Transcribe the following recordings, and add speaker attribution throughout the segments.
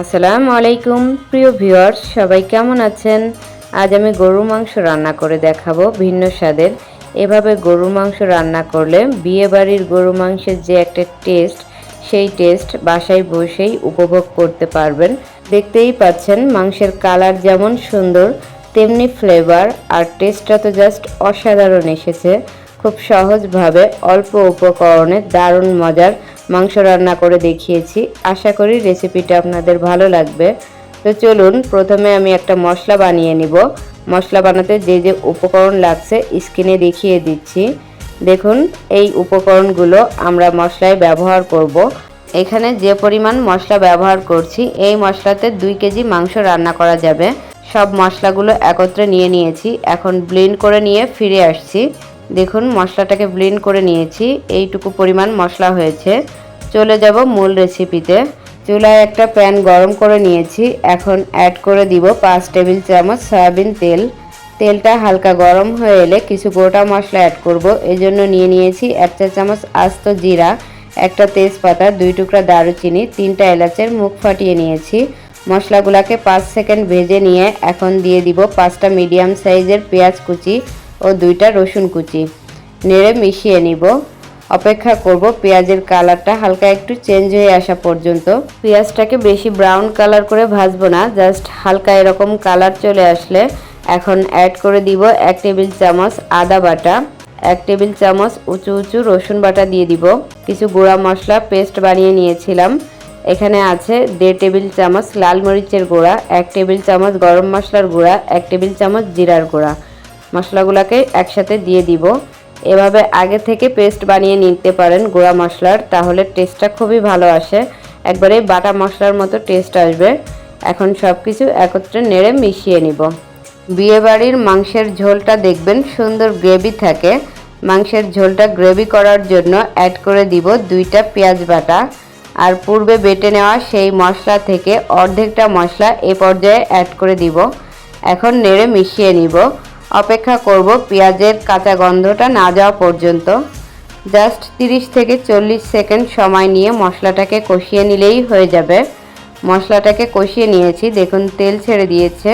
Speaker 1: আসসালামু আলাইকুম, প্রিয় ভিউয়ার্স, সবাই কেমন আছেন? আজ আমি গরুর মাংস রান্না করে দেখাবো ভিন্ন স্বাদের। এভাবে গরুর মাংস রান্না করলে বিয়ে বাড়ির গরু মাংসের যে একটা টেস্ট, সেই টেস্ট বাসায় বসেই উপভোগ করতে পারবেন। দেখতেই পাচ্ছেন মাংসের কালার যেমন সুন্দর, তেমনি ফ্লেভার আর টেস্টটা তো জাস্ট অসাধারণ এসেছে। খুব সহজভাবে অল্প উপকরণে দারুণ মজার মাংস রান্না করে দেখিয়েছি। আশা করি রেসিপিটা আপনাদের ভালো লাগবে। তো চলুন, প্রথমে আমি একটা মশলা বানিয়ে নিব। মশলা বানাতে যে যে উপকরণ লাগছে স্ক্রিনে দেখিয়ে দিচ্ছি। দেখুন, এই উপকরণগুলো আমরা মশলায় ব্যবহার করব। এখানে যে পরিমাণ মশলা ব্যবহার করছি, এই মশলাতে দুই কেজি মাংস রান্না করা যাবে। সব মশলাগুলো একত্রে নিয়ে নিয়েছি। এখন ব্লেন্ড করে নিয়ে ফিরে আসছি। দেখুন, মশলাটাকে ব্লেন্ড করে নিয়েছি। এইটুকু পরিমাণ মশলা হয়েছে। চলে যাব মূল রেসিপিতে চুলায় একটা প্যান গরম করে নিয়েছি। এখন অ্যাড করে দিব পাঁচ টেবিল চামচ সয়াবিন তেল। তেলটা হালকা গরম হয়ে এলে কিছু গোটা মশলা অ্যাড করব। এজন্য নিয়ে নিয়েছি এক চা চামচ আস্ত জিরা, একটা তেজপাতা, দুই টুকরা দারুচিনি, তিনটা এলাচের মুখ ফাটিয়ে নিয়েছি। মশলাগুলোকে পাঁচ সেকেন্ড ভেজে নিয়ে এখন দিয়ে দিব পাঁচটা মিডিয়াম সাইজের পেঁয়াজ কুচি। ও দুইটা রসুন কুচি। নেড়ে মিশিয়ে নিব। অপেক্ষা করব পেঁয়াজের কালারটা হালকা একটু চেঞ্জ হয়ে আসা পর্যন্ত। পেঁয়াজটাকে বেশি ব্রাউন কালার করে ভাজবো না, জাস্ট হালকা এরকম কালার চলে আসলে এখন অ্যাড করে দিব এক টেবিল চামচ আদা বাটা, এক টেবিল চামচ উঁচু উঁচু রসুন বাটা দিয়ে দিব। কিছু গুঁড়া মশলা পেস্ট বানিয়ে নিয়েছিলাম। এখানে আছে দেড় টেবিল চামচ লাল মরিচের গুঁড়া, এক টেবিল চামচ গরম মশলার গুঁড়া, এক টেবিল চামচ জিরার গুঁড়া। মশলাগুলোকে একসাথে দিয়ে দিব। এভাবে আগে থেকে পেস্ট বানিয়ে নিতে পারেন গুঁড়া মশলার, তাহলে টেস্টটা খুবই ভালো আসে। একবারে বাটা মশলার মতো টেস্ট আসবে। এখন সব কিছু একত্রে নেড়ে মিশিয়ে নিব। বিয়েবাড়ির মাংসের ঝোলটা দেখবেন সুন্দর গ্রেভি থাকে। মাংসের ঝোলটা গ্রেভি করার জন্য অ্যাড করে দিব দুইটা পেঁয়াজ বাটা। আর পূর্বে বেটে নেওয়া সেই মশলা থেকে অর্ধেকটা মশলা এ পর্যায়ে অ্যাড করে দিব। এখন নেড়ে মিশিয়ে নিব। অপেক্ষা করব পেঁয়াজের কাঁচা গন্ধটা না যাওয়া পর্যন্ত। জাস্ট 30 থেকে চল্লিশ সেকেন্ড সময় নিয়ে মশলাটাকে কষিয়ে নিলেই হয়ে যাবে। মশলাটাকে কষিয়ে নিয়েছি, দেখুন তেল ছেড়ে দিয়েছে।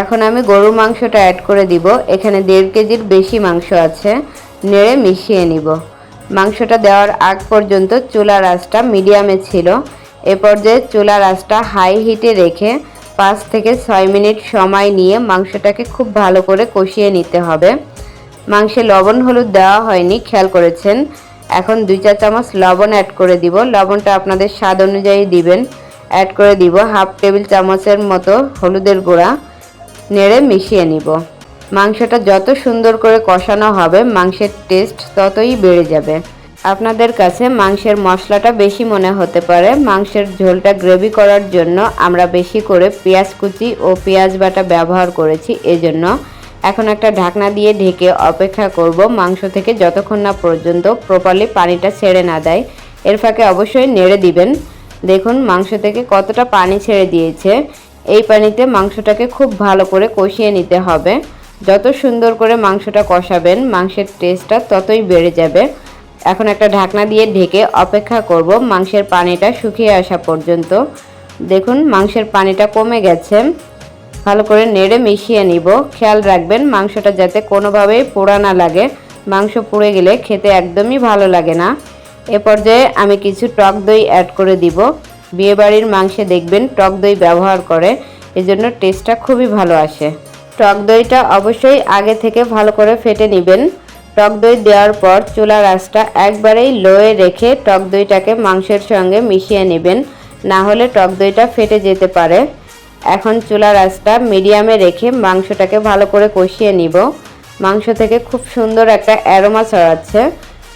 Speaker 1: এখন আমি গরুর মাংসটা অ্যাড করে দিব, এখানে দেড় কেজির বেশি মাংস আছে, নেড়ে মিশিয়ে নিব। মাংসটা দেওয়ার আগ পর্যন্ত চুলার আঁচটা মিডিয়ামে ছিল। এ পর্যায়ে চুলার আঁচটা হাই হিটে রেখে পাঁচ থেকে ছয় মিনিট সময় নিয়ে মাংসটাকে খুব ভালো করে কষিয়ে নিতে হবে। মাংসে লবণ হলুদ দেওয়া হয়নি, খেয়াল করেছেন? এখন দুই চা চামচ লবণ অ্যাড করে দিব। লবণটা আপনাদের স্বাদ অনুযায়ী দিবেন। অ্যাড করে দিব হাফ টেবিল চামচের মতো হলুদের গুঁড়া। নেড়ে মিশিয়ে নিব। মাংসটা যত সুন্দর করে কষানো হবে, মাংসের টেস্ট ততই বেড়ে যাবে। আপনাদের কাছে মাংসের মশলাটা বেশি মনে হতে পারে। মাংসের ঝোলটা গ্রেভি করার জন্য আমরা বেশি করে পেঁয়াজ কুচি ও পেঁয়াজ বাটা ব্যবহার করেছি এজন্য। এখন একটা ঢাকনা দিয়ে ঢেকে অপেক্ষা করব। মাংস থেকে যতক্ষণ না পর্যন্ত প্রপারলি পানিটা ছেড়ে না দেয়, এর ফাঁকে অবশ্যই নেড়ে দিবেন। দেখুন, মাংস থেকে কতটা পানি ছেড়ে দিয়েছে। এই পানিতে মাংসটাকে খুব ভালো করে কষিয়ে নিতে হবে। যত সুন্দর করে মাংসটা কষাবেন, মাংসের টেস্টটা ততই বেড়ে যাবে। এখন একটা ঢাকনা দিয়ে ঢেকে অপেক্ষা করব মাংসের পানিটা শুকিয়ে আসা পর্যন্ত। দেখুন, মাংসের পানিটা কমে গেছে। ভালো করে নেড়ে মিশিয়ে নিব। খেয়াল রাখবেন, মাংসটা যাতে কোনোভাবেই পোড়া না লাগে। মাংস পুড়ে গেলে খেতে একদমই ভালো লাগে না। এ পর্যায়ে আমি কিছু টক দই অ্যাড করে দিব। বিয়েবাড়ির মাংসে দেখবেন টক দই ব্যবহার করে, এজন্য টেস্টটা খুবই ভালো আসে। টক দইটা অবশ্যই আগে থেকে ভালো করে ফেটে নেবেন। টক দই দেওয়ার পর চুলার আঁচটা একবারেই লোয়ে রেখে টক দইটাকে মাংসের সঙ্গে মিশিয়ে নেবেন। না হলে টক দইটা ফেটে যেতে পারে। এখন চুলার আঁচটা মিডিয়ামে রেখে মাংসটাকে ভালো করে কষিয়ে নিব। মাংস থেকে খুব সুন্দর একটা অ্যারোমা ছড়াচ্ছে।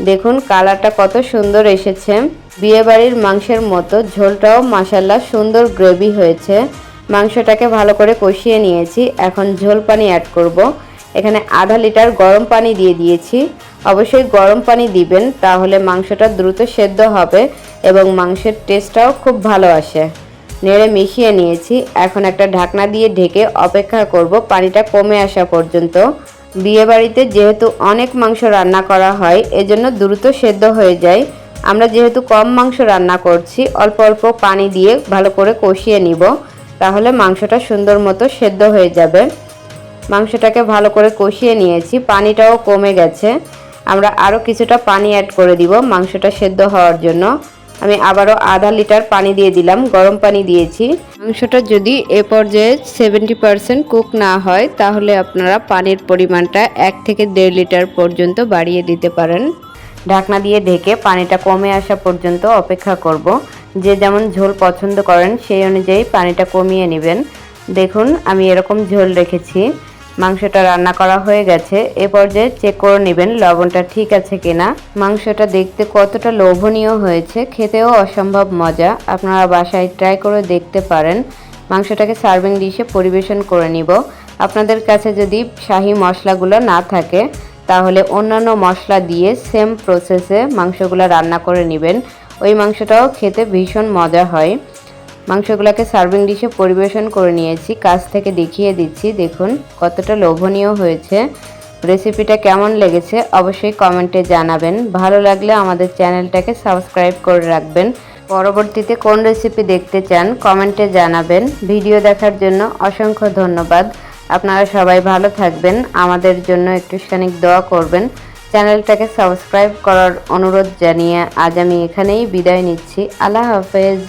Speaker 1: দেখুন কালারটা কত সুন্দর এসেছে। বিয়েবাড়ির মাংসের মতো ঝোলটাও মাসাল্লা সুন্দর গ্রেভি হয়েছে। মাংসটাকে ভালো করে কষিয়ে নিয়েছি। এখন ঝোল পানি অ্যাড করব। এখানে আধা লিটার গরম পানি দিয়ে দিয়েছি। অবশ্যই গরম পানি দিবেন, তাহলে মাংসটা দ্রুত সেদ্ধ হবে এবং মাংসের টেস্টটাও খুব ভালো আসে। নেড়ে মিশিয়ে নিয়েছি। এখন একটা ঢাকনা দিয়ে ঢেকে অপেক্ষা করব, পানিটা কমে আসা পর্যন্ত। বিয়েবাড়িতে যেহেতু অনেক মাংস রান্না করা হয়, এজন্য দ্রুত সেদ্ধ হয়ে যায়। আমরা যেহেতু কম মাংস রান্না করছি, অল্প অল্প পানি দিয়ে ভালো করে কষিয়ে নিব, তাহলে মাংসটা সুন্দর মতো সেদ্ধ হয়ে যাবে। মাংসটাকে ভালো করে কষিয়ে নিয়েছি, পানিটাও কমে গেছে। আমরা আরও কিছুটা পানি অ্যাড করে দিব মাংসটা সেদ্ধ হওয়ার জন্য। আমি আবারও আধা লিটার পানি দিয়ে দিলাম, গরম পানি দিয়েছি। মাংসটা যদি এ পর্যায়ে সেভেন্টি পারসেন্ট কুক না হয়, তাহলে আপনারা পানির পরিমাণটা এক থেকে দেড় লিটার পর্যন্ত বাড়িয়ে দিতে পারেন। ঢাকনা দিয়ে ঢেকে পানিটা কমে আসা পর্যন্ত অপেক্ষা করব। যে যেমন ঝোল পছন্দ করেন, সেই অনুযায়ী পানিটা কমিয়ে নেবেন। দেখুন, আমি এরকম ঝোল রেখেছি। মাংসটা রান্না করা হয়ে গেছে। এ পর্যায়ে চেক করে নেবেন লবণটা ঠিক আছে কিনা। মাংসটা দেখতে কতটা লোভনীয় হয়েছে, খেতেও অসম্ভব মজা। আপনারা বাসায় ট্রাই করে দেখতে পারেন। মাংসটাকে সার্ভিং ডিশে পরিবেশন করে নিব। আপনাদের কাছে যদি শাহি মশলাগুলো না থাকে, তাহলে অন্যান্য মশলা দিয়ে সেম প্রসেসে মাংসগুলো রান্না করে নেবেন। ওই মাংসটাও খেতে ভীষণ মজা হয়। মাংসগুলোকে সার্ভিং ডিশে পরিবেশন করে নিয়েছি। কাছ থেকে দেখিয়ে দিচ্ছি। দেখুন, কতটা লোভনীয় হয়েছে। রেসিপিটা কেমন লেগেছে অবশ্যই কমেন্টে জানাবেন। ভালো লাগলে আমাদের চ্যানেলটাকে সাবস্ক্রাইব করে রাখবেন। পরবর্তীতে কোন রেসিপি দেখতে চান, কমেন্টে জানাবেন। ভিডিও দেখার জন্য অসংখ্য ধন্যবাদ। আপনারা সবাই ভালো থাকবেন। আমাদের জন্য একটু খানিক দোয়া করবেন। চ্যানেলটাকে সাবস্ক্রাইব করার অনুরোধ জানিয়ে আজ আমি এখানেই বিদায় নিচ্ছি। আল্লাহ হাফেজ।